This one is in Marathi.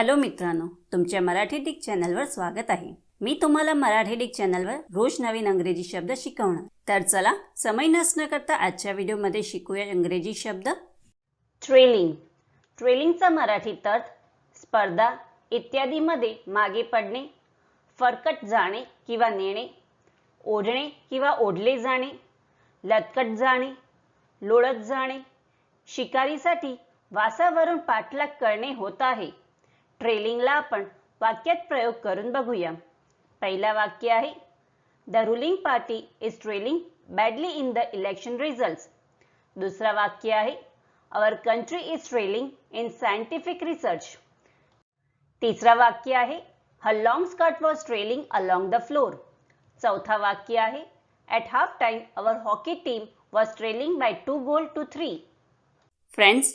हॅलो मित्रांनो तुमच्या मराठी डिक चॅनलवर स्वागत आहे. मी तुम्हाला मराठी डिक चॅनलवर रोज नवीन अंग्रेजी शब्द शिकवणार. तर चला समय नसणं करता आजच्या व्हिडिओमध्ये शिकूया इंग्रजी शब्द. ट्रेलिंग ट्रेलिंगचा मराठी अर्थ स्पर्धा इत्यादीमध्ये मागे पडणे फरकट जाणे किंवा नेणे ओढणे किंवा ओढले जाणे लटकट जाणे लोळत जाणे शिकारीसाठी वासावरून पाठलाग करणे होत आहे. ट्रेलिंगला आपण वाक्यात प्रयोग करून बघूया. पहिला वाक्य आहे the ruling party is trailing badly in the election results दुसरा वाक्य आहे our country is trailing in scientific research तिसरा वाक्य आहे her long skirt was trailing along the floor चौथा वाक्य आहे at half time our hockey team was trailing by two goal to three friends